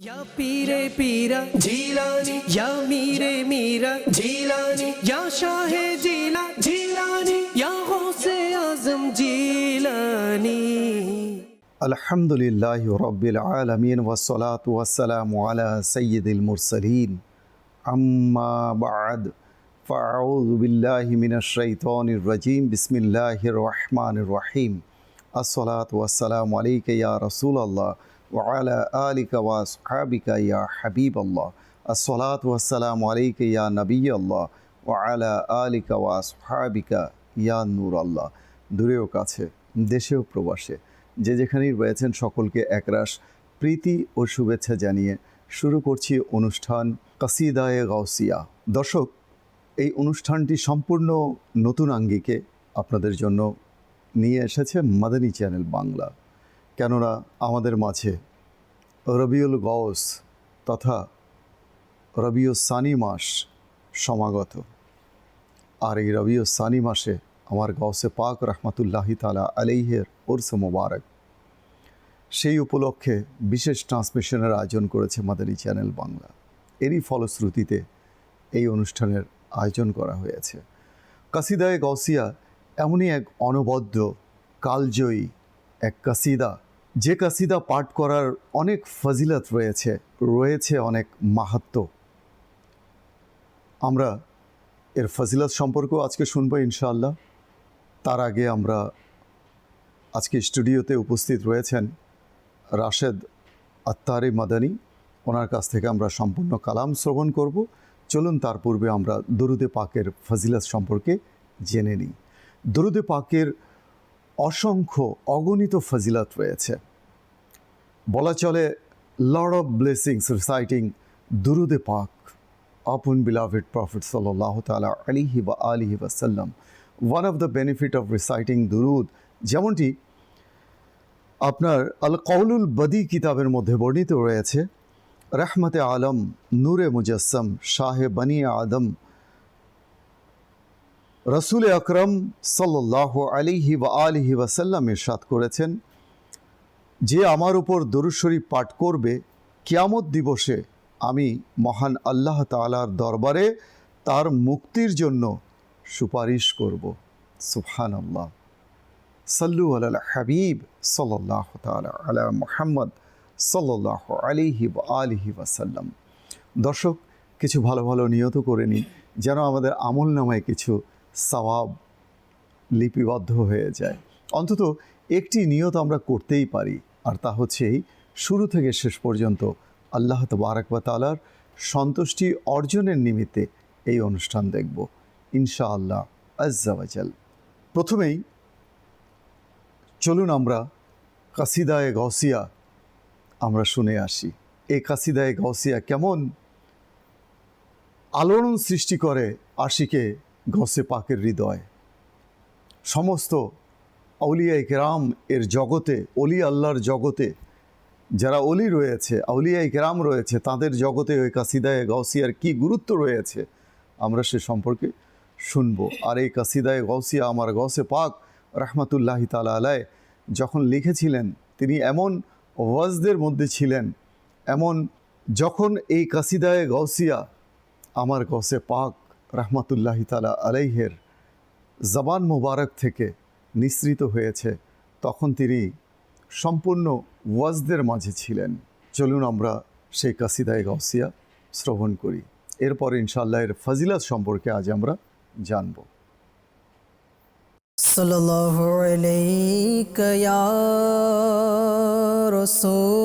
या पीरे पीरा जीलानी या मीरे मीरा जीलानी या शाहे जीला जीलानी या गौसे आजम जीलानी আলহামদুলিল্লাহ রব্বিল আলমিন ওসলাত ওয়াসালাম আলা সৈয়দুল মুরসলিন আম্মা বাদ ফাউযু বিল্লাহি মিনাশ শাইতানির রাজিম বিসমিল্লাহির রহমানির রহিম আসসালাত ওয়াসসালাম আলাইকা ইয়া রাসূলুল্লাহ ওয়া আলা আলিকা ওয়া আসহাবিকা ইয়া হাবিবাল্লাহ আসসালাত ওয়াসসালাম আলাইকা ইয়া নবিয়াল্লাহ ওয়া আলা আলিকা ওয়া আসহাবিকা ইয়া নূর আল্লাহ দূরেও কাছে, দেশেও প্রবাসে, যে যেখানেই রয়েছেন সকলকে একরাশ প্রীতি ও শুভেচ্ছা জানিয়ে শুরু করছি অনুষ্ঠান কাসিদায়ে গাউসিয়া। দর্শক, এই অনুষ্ঠানটি সম্পূর্ণ নতুন আঙ্গিকে আপনাদের জন্য নিয়ে এসেছে মাদানী চ্যানেল বাংলা। কেননা আমাদের মাঝে রবিউল গৌস তথা রবিউ সানি মাস সমাগত। আর এই রবিউ সানি মাসে আমার গৌসে পাক রহমতুল্লাহি তালা আলাইহের ওরস মোবারক। সেই উপলক্ষে বিশেষ ট্রান্সমিশনের আয়োজন করেছে মাদানী চ্যানেল বাংলা। এরই ফলশ্রুতিতে এই অনুষ্ঠানের আয়োজন করা হয়েছে। কাসিদায়ে গৌসিয়া এমনই এক অনবদ্য, কালজয়ী এক কাসিদা। যে কাসিদা পাঠ করার অনেক ফজিলত রয়েছে রয়েছে অনেক মাহাত্ম আমরা এর ফজিলত সম্পর্কেও আজকে শুনব ইনশাআল্লাহ। তার আগে আমরা আজকে স্টুডিওতে উপস্থিত রয়েছেন রাশেদ আত্তারি মাদানি। ওনার কাছ থেকে আমরা সম্পূর্ণ কালাম শ্রবণ করব। চলুন তার পূর্বে আমরা দরুদে পাকের ফজিলত সম্পর্কে জেনে নিই। দরুদে পাকের অসংখ্য অগণিত ফজিলত রয়েছে বলা চলে লর্ড অফ ব্লেসিংস রিসাইটিং দুরুদে পাক upon beloved Prophet sallallahu ta'ala alihi wa alihi sallam. One of the benefit of reciting দুরুদ, যেমনটি আপনার আল কৌলুল বদি কিতাবের মধ্যে বর্ণিত রয়েছে, রহমতে আলম নূরে মুজাসম শাহে বনি আদম রসুল আকরম সাল্লাহ আলিহি ওয়া আলিহি ওয়াসাল্লাম ইরশাদ করেছেন, যে আমার উপর দরুদ শরীফ পাঠ করবে, কিয়ামত দিবসে আমি মহান আল্লাহ তালার দরবারে তার মুক্তির জন্য সুপারিশ করব। সুফহান আল্লাহ সাল্লু আল হাবিব সাল্লাহ তালা আলা মোহাম্মদ সাল্লাহ আলিহি বা আলিহি ওয়াসাল্লাম। দর্শক, কিছু ভালো ভালো নিয়ত করে নিই যেন আমাদের আমল নামায় কিছু সওয়াব লিপিবদ্ধ হয়ে যায়। অন্তত একটি নিয়ত আমরা করতেই পারি, আর তা হচ্ছে এই শুরু থেকে শেষ পর্যন্ত আল্লাহ তবারক বা তালার সন্তুষ্টি অর্জনের নিমিত্তে এই অনুষ্ঠান দেখব, ইনশাআল্লাহ আজ্জাওয়াজাল প্রথমেই চলুন আমরা কাসিদায়ে গৌসিয়া আমরা শুনে আসি। এই কাসিদায়ে গৌসিয়া কেমন আলোড়ন সৃষ্টি করে আশিকে গসে পাকের হৃদয়। সমস্ত আউলিয়া কেরাম এর জগতে, অলি আল্লাহর জগতে, যারা অলি রয়েছে আউলিয়াই কেরাম রয়েছে, তাদের জগতে ওই কাসিদায় গৌসিয়ার কি গুরুত্ব রয়েছে, আমরা সে সম্পর্কে শুনব। আর এই কাসিদায় গৌসিয়া আমার গসে পাক রহমতুল্লাহি তালা আলায় যখন লিখেছিলেন, তিনি এমন ওয়াজদের মধ্যে ছিলেন, এমন যখন এই কাসিদায় গৌসিয়া আমার গসে পাক রহমতুল্লাহ তালা আলাইহের জবান মুবারক থেকে নিঃসৃত হয়েছে, তখন তিনি সম্পূর্ণ ওয়াজদের মাঝে ছিলেন। চলুন আমরা সেই কাসিদায় গাউসিয়া শ্রবণ করি। এরপর ইনশাল্লাহ এর ফজিলাত সম্পর্কে আজ আমরা জানব। সাল্লাল্লাহু আলাইহি ওয়া রাসূলুল্লাহ।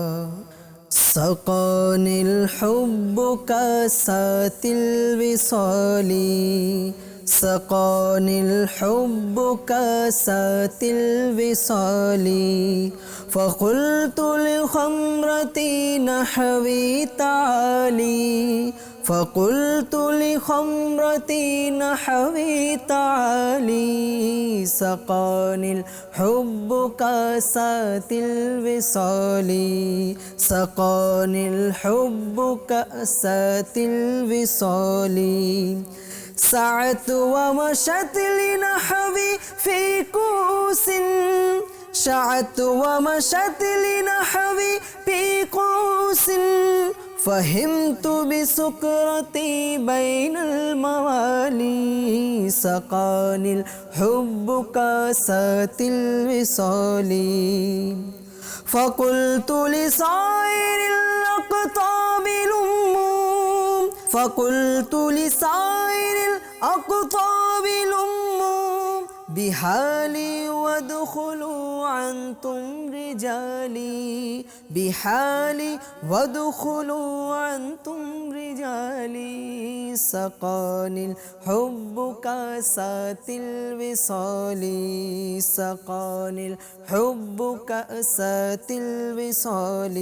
سقاني الحب كاسات الوصال. سقاني الحب كاسات الوصال. فقلت لخمرتي نحوي تعالي. فقلت لخمرتي نحوي تعالي سقاني الحب كأسات الوصال سقاني الحب كأسات الوصال سعت ومشت لنحوي في كوس شعت ومشت لنحوي في قوس فهمت بسكرتي بين الموالي سقاني الحب كاسات الوصال. فقلت لصائر الأقطاب لموا فقلت لصائر الأقطاب لموا بحالي وادخلوا عنتم رجالي بحالي وادخلوا عنتم رجالي سقاني الحب كأسات الوصال سقاني الحب كأسات الوصال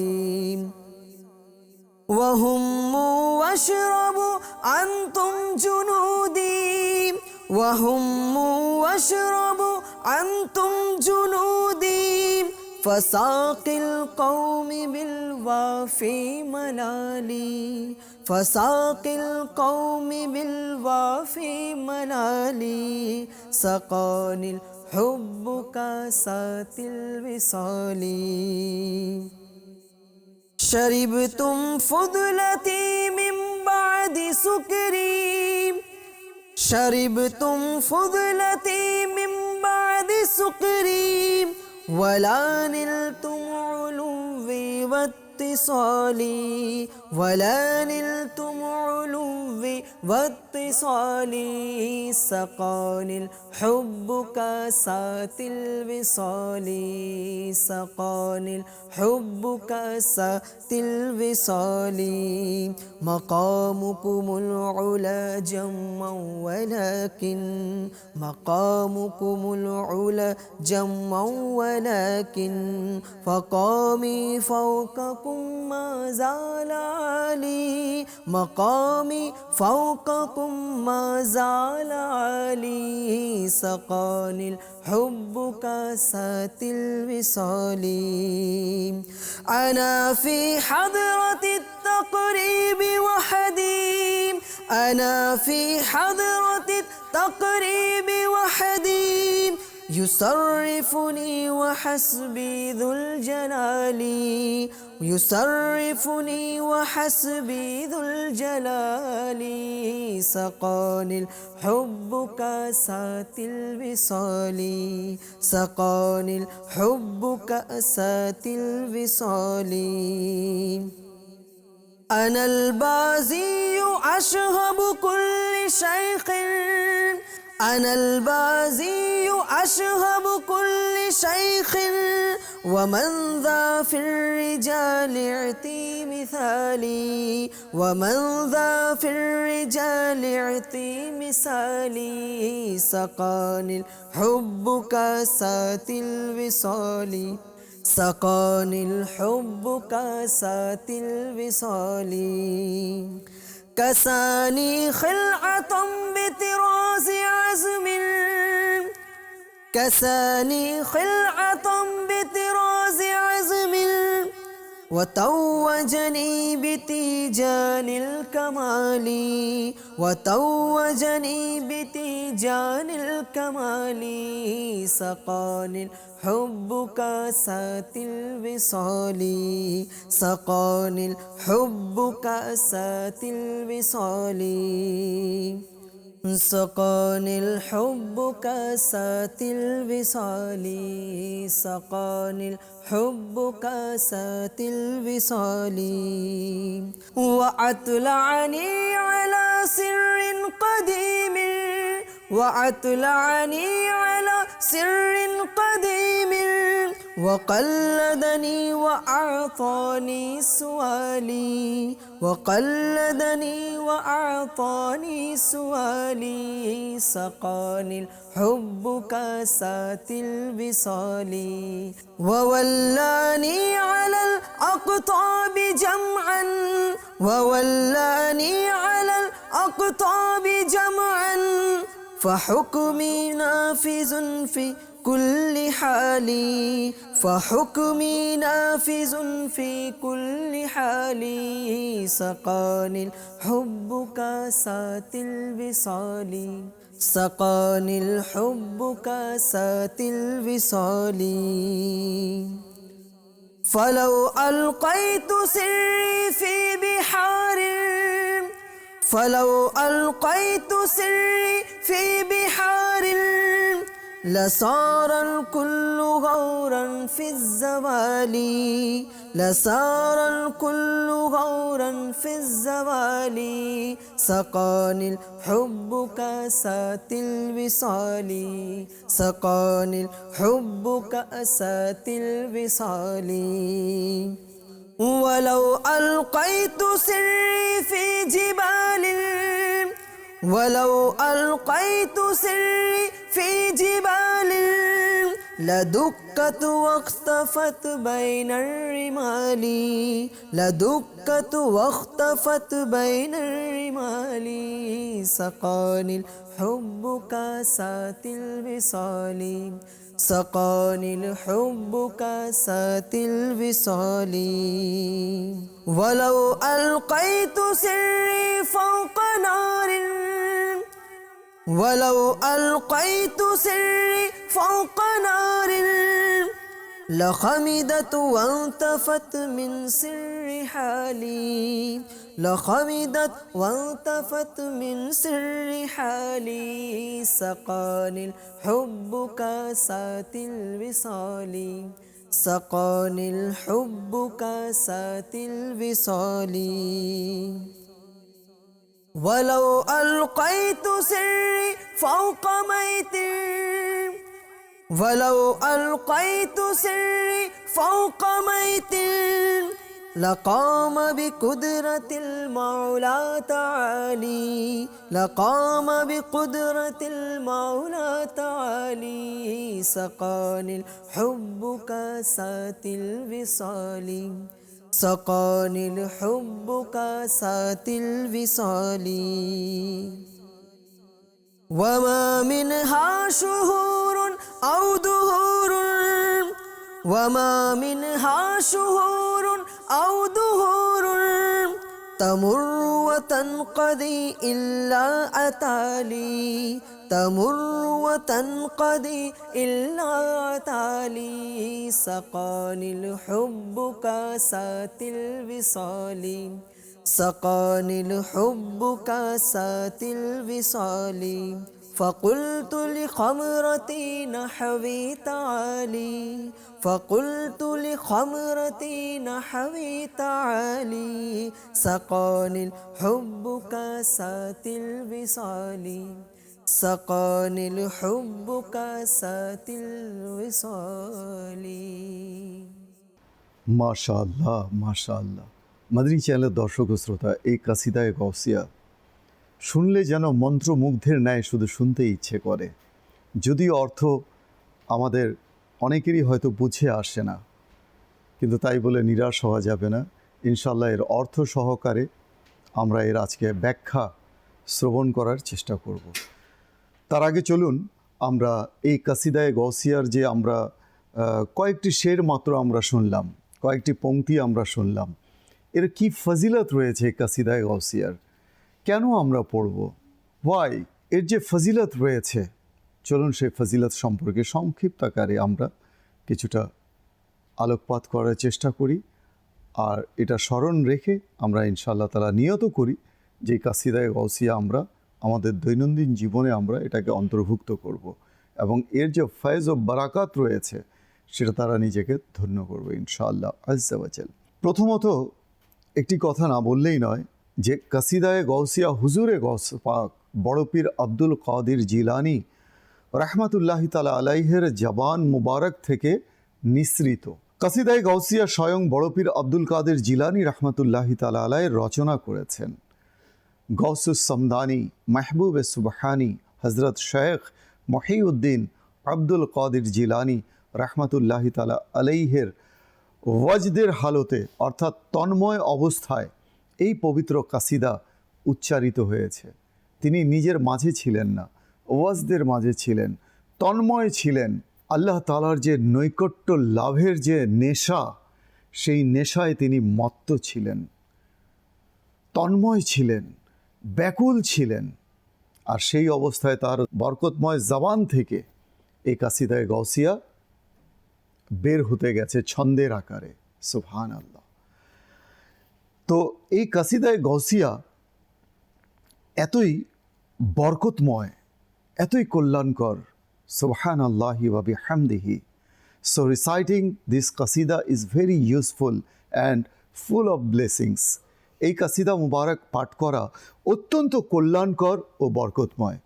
وهم واشربوا أنتم جنودي وهم واشربوا أنتم جنودي فساق القوم بالوافي منالي. فساق القوم بالوافي منالي. سقاني الحب كاسات الوصال. شربتم فضلتي من بعد سكري. شربتم فضلتي من سكري ولا نلتم علوي واتصالي ولا نلتم علوي واتصالي سقاني الحب كاسات الوصال سقاني الحب كاسات الوصال مقامكم العلا جما ولكن مقامكم العلا جما ولكن فقامي فوقكم ما زال عالي مقامي فوقكم ما زال عالي سقاني الحب كاسات الوصال. أنا في حضرة التقريب وحدي أنا في حضرة التقريب وحدي يصرفني وحسبي ذو الجلال يصرفني وحسبي ذو الجلال. سقاني الحب كأسات الوصال سقاني الحب كأسات الوصال. أنا البازي أشهب كل شيخ أنا البازي أشهب كل شيخ ومن ذا في الرجال اعطي مثالي ومن ذا في الرجال اعطي مثالي. سقاني الحب كاسات الوصال سقاني الحب كاسات الوصال. كساني خلعة بطراز عزم. كساني خلعة بطراز وتوجني بتيجان الكمال وتوجني بتيجان الكمال. سقاني الحب كاسات الوصال سقاني الحب كاسات الوصال. سقاني الحب كاسات الوصال سقاني الحب كاسات الوصال. وأطلعني على سر قديم وأطلعني على سر قديم وقلدني وأعطاني سؤالي وقلدني وأعطاني سؤالي سقاني الحب كاسات الوصال. وولاني على الأقطاب جمعا وولاني على الأقطاب جمعا. فحكمي نافذ في كل حال فحكمي نافذ في كل حال سقاني الحب كاسات الوصال. سقاني الحب كاسات الوصال. فلو ألقيت سري في بحار. فلو ألقيت سري لصار الكل غورا في الزوال. لصار الكل غورا في الزوال. سقاني الحب كأسات الوصال. سقاني الحب كأسات الوصال. ولو ألقيت سري في جبال ولو ألقيت سري في جبال لدكت واختفت بين الرمال لدكت واختفت بين الرمال. سقاني الحب كاسات الوصال. سقاني الحب كاسات الوصال. ولو ألقيت سري فوق نار. ولو ألقيت سري فوق نار. لخمدت وانتفت من سر حالي. لخمدت وانتفت من سر حالي سقاني الحب كاسات الوصال. سقاني الحب كاسات الوصال. ولو ألقيت سري فوق ميت. ولو ألقيت سري فوق ميت. لقام بقدرة المولى تعالي. لقام بقدرة المولى تعالي. سقاني الحب كاسات الوصال. سقاني الحب كاسات الوصال. وما منها شهور أو دهور. وما منها شهور أو دهور تمر وتنقضي إلا أتالي. تمر وتنقضي إلا أتالي. سقاني الحب كاسات الوصال. سقاني الحب كاسات الوصال. فقلت لخمرتي نحوي تعالي فقلت لخمرتي نحوي تعالي سقاني الحب كاسات الوصال سقاني الحب كاسات الوصال মাশাআল্লাহ মাশাআল্লাহ মাদানী চ্যানেলের দর্শক ও শ্রোতা এই কাসিদায় গৌসিয়া শুনলে যেন মন্ত্রমুগ্ধের ন্যায় শুধু শুনতে ইচ্ছে করে। যদিও অর্থ আমাদের অনেকেরই হয়তো বুঝে আসে না। কিন্তু তাই বলে নিরাশ হওয়া যাবে না। ইনশাল্লাহ এর অর্থ সহকারে আমরা এর আজকে ব্যাখ্যা শ্রবণ করার চেষ্টা করব। তার আগে চলুন, আমরা এই কাসিদায় গৌসিয়ার যে আমরা কয়েকটি শের মাত্র আমরা শুনলাম, কয়েকটি পংক্তি আমরা শুনলাম। এর কি ফজিলত রয়েছে কাসিদায় গৌসিয়ার কেন আমরা পড়ব? ওয়াই এর যে ফজিলত রয়েছে, চলুন সেই ফজিলত সম্পর্কে সংক্ষিপ্ত আকারে আমরা কিছুটা আলোকপাত করার চেষ্টা করি, আর এটা স্মরণ রেখে আমরা ইনশাআল্লাহ তালা নিয়ত করি যে কাসিদায় গৌসিয়া আমরা, আমাদের দৈনন্দিন জীবনে আমরা এটাকে অন্তর্ভুক্ত করব এবং এর যে ফয়েজ ও বারাকাত রয়েছে, সেটা তারা নিজেকে ধন্য করবে ইনশাআল্লাহ আজ্জাবাচাল প্রথমত একটি কথা না বললেই নয় যে কাসিদায় গৌসিয়া হুজুরে গৌস পাক, বড় পীর আব্দুল কাদির জিলানি রাহমাতুল্লাহি তালা আলাইহের জবান মুবারক থেকে নিঃসৃত। কাসিদায় গৌসিয়া স্বয়ং বড় পীর আব্দুল কাদের জিলানি রহমতুল্লাহি তালা আলাইয়ের রচনা করেছেন। গৌসুস মাহবুব সুবহানি হজরত শেখ মহিউদ্দিন আব্দুল কাদির জিলানি রহমতুল্লাহি তালা আলাইহের ওয়াজদের হালতে, অর্থাৎ তন্ময় অবস্থায় এই পবিত্র কাসিদা উচ্চারিত হয়েছে। তিনি নিজের মাঝে ছিলেন না, ওয়াজদের মাঝে ছিলেন, তন্ময় ছিলেন। আল্লাহ তালার যে নৈকট্য লাভের যে নেশা, সেই নেশায় তিনি মত্ত ছিলেন। তন্ময় ছিলেন, ব্যাকুল ছিলেন আর সেই অবস্থায় তার বরকতময় জবান থেকে এই কাসিদায় গৌসিয়া বের হতে গেছে ছন্দের আকারে। সুফহান আল্লাহ তো এই কাসিদায় গৌসিয়া এতই বরকতময়, এতই কল্যাণকর সুবহান আল্লাহি ওয়াবি হামদিহি so reciting this কাসিদা is very useful and full of blessings এই কাসিদা মুবারক পাঠ করা অত্যন্ত কল্যাণকর ও বরকতময়।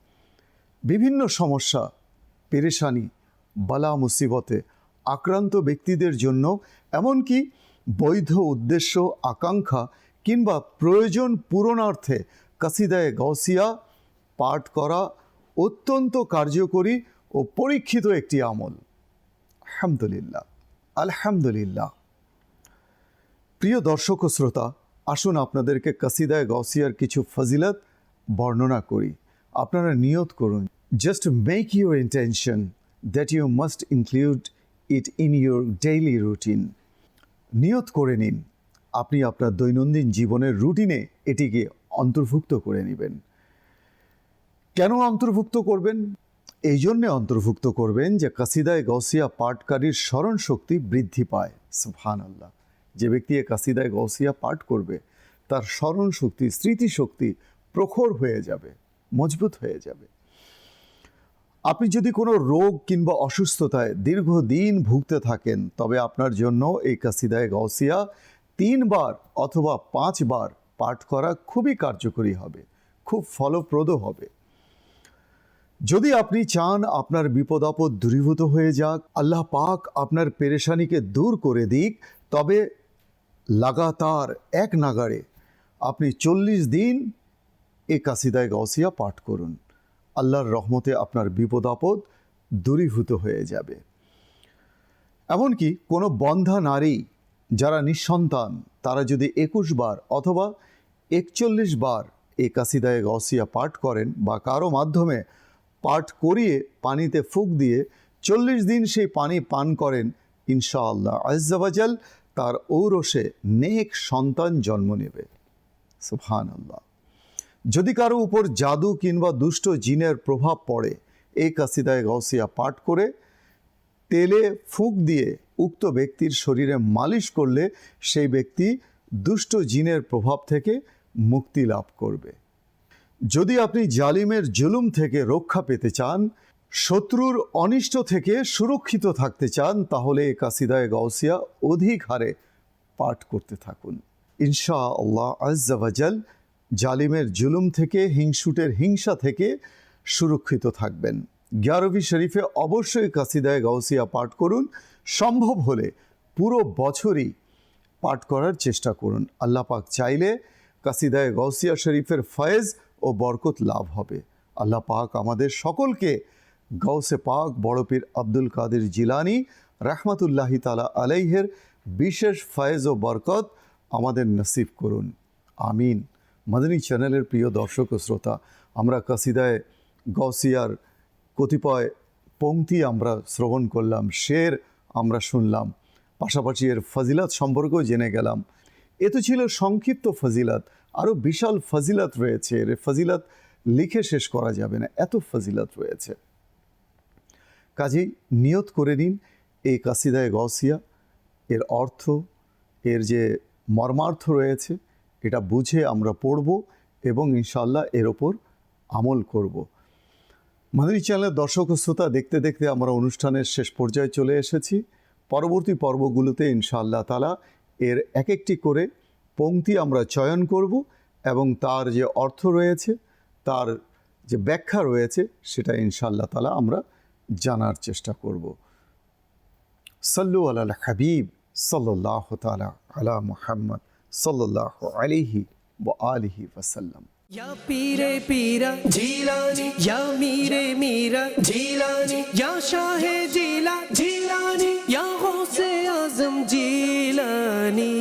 বিভিন্ন সমস্যা, পেরেশানি বালা মুসিবতে আক্রান্ত ব্যক্তিদের জন্য, এমনকি বৈধ উদ্দেশ্য, আকাঙ্ক্ষা কিংবা প্রয়োজন পূরণার্থে কাসিদায় গৌসিয়া পাঠ করা অত্যন্ত কার্যকরী ও পরীক্ষিত একটি আমল। আলহামদুলিল্লাহ। আলহামদুলিল্লাহ। প্রিয় দর্শক ও শ্রোতা, আসুন আপনাদেরকে কাসিদায় গৌসিয়ার কিছু ফজিলত বর্ণনা করি। আপনারা নিয়ত করুন just make your intention that you must include it in your daily routine নিয়ত করে নিন। আপনি আপনার দৈনন্দিন জীবনের রুটিনে এটিকে অন্তর্ভুক্ত করে নেবেন। কেন অন্তর্ভুক্ত করবেন? এই জন্যে অন্তর্ভুক্ত করবেন যে কাসিদায় গৌসিয়া পাঠকারীর স্মরণ শক্তি বৃদ্ধি পায়। সুফহান আল্লাহ যে ব্যক্তি এ কাসিদায় গৌসিয়া পাঠ করবে, তার স্মরণ শক্তি স্মৃতিশক্তি প্রখর হয়ে যাবে, মজবুত হয়ে যাবে। আপনি যদি কোনো রোগ কিংবা অসুস্থতায় দীর্ঘদিন ভুগতে থাকেন, তবে আপনার জন্য এই কাসিদায় গৌসিয়া তিনবার অথবা পাঁচবার পাঠ করা খুবই কার্যকরী হবে, খুব ফলপ্রদ হবে। যদি আপনি চান আপনার বিপদ আপদ দূরীভূত হয়ে যাক, আল্লাহ পাক আপনার পেরেশানিকে দূর করে দিক, তবে লাগাতার এক নাগাড়ে আপনি চল্লিশ দিন এ কাসিদায় গৌসিয়া পাঠ করুন। আল্লাহর রহমতে আপনার বিপদ আপদ দূরীভূত হয়ে যাবে। এমনকি কোনো বন্ধা নারী যারা নিঃসন্তান, তারা যদি একুশ বার অথবা একচল্লিশ বার এই কাসিদায় গসিয়া পাঠ করেন বা কারও মাধ্যমে পাঠ করিয়ে পানিতে ফুক দিয়ে চল্লিশ দিন সেই পানি পান করেন, ইনশাআল্লাহ আজ্জাবাজাল তার ঔরসে নেক সন্তান জন্ম নেবে। সুফহান আল্লাহ যদি কারও উপর জাদু কিংবা দুষ্ট জিনের প্রভাব পড়ে এই কাসিদায় গৌসিয়া পাঠ করে তেলে ফুক দিয়ে উক্ত ব্যক্তির শরীরে মালিশ করলে সেই ব্যক্তি দুষ্ট জিনের প্রভাব থেকে মুক্তি লাভ করবে। যদি আপনি জালিমের জুলুম থেকে রক্ষা পেতে চান, শত্রুর অনিষ্ট থেকে সুরক্ষিত থাকতে চান, তাহলে এ কাসিদায় গৌসিয়া অধিক হারে পাঠ করতে থাকুন। ইনশা আল্লাহ আজ্জাবাজাল জালিমের জুলুম থেকে, হিংসুটের হিংসা থেকে সুরক্ষিত থাকবেন। গ্যারবি শরীফে অবশ্যই কাসিদায় গৌসিয়া পাঠ করুন। সম্ভব হলে পুরো বছরই পাঠ করার চেষ্টা করুন। আল্লাহ পাক চাইলে কাসিদায় গৌসিয়া শরীফের ফয়েজ ও বরকত লাভ হবে। আল্লাহ পাক আমাদের সকলকে গৌসে পাক বড়পীর আব্দুল কাদের জিলানি রাহমাতুল্লাহি তালা আলাইহের বিশেষ ফয়েজ ও বরকত আমাদের নসিব করুন। আমিন। মাদানী চ্যানেলের প্রিয় দর্শক ও শ্রোতা, আমরা কাসিদায় গৌসিয়ার কতিপয় পংক্তি আমরা শ্রবণ করলাম, শের আমরা শুনলাম, পাশাপাশি এর ফজিলাত সম্পর্কেও জেনে গেলাম। এ তো ছিল সংক্ষিপ্ত ফজিলাত আরও বিশাল ফজিলাত রয়েছে, এর ফজিলাত লিখে শেষ করা যাবে না, এত ফজিলাত রয়েছে। কাজেই নিয়ত করে নিন এই কাসিদায় গসিয়া এর অর্থ, এর যে মর্মার্থ রয়েছে এটা বুঝে আমরা পড়ব এবং ইনশাল্লাহ এর ওপর আমল করব। মাদানী চ্যানেলের দর্শক ও শ্রোতা দেখতে দেখতে আমরা অনুষ্ঠানের শেষ পর্যায়ে চলে এসেছি। পরবর্তী পর্বগুলোতে ইনশাআল্লাহ তালা এর এক একটি করে পংক্তি আমরা চয়ন করব এবং তার যে অর্থ রয়েছে, তার যে ব্যাখ্যা রয়েছে, সেটা ইনশাআল্লাহ তালা আমরা জানার চেষ্টা করব। সাল্লু আল হাবিব সাল্লাহ তালা আলা মুহাম্মদ। সাল্লাহ আলিহি व আলিহি ওসাল্লাম या पीरे पीरा जीलानी या मीरे मीरा जीलानी या शाह जीला जीलानी या गौसे आजम जीलानी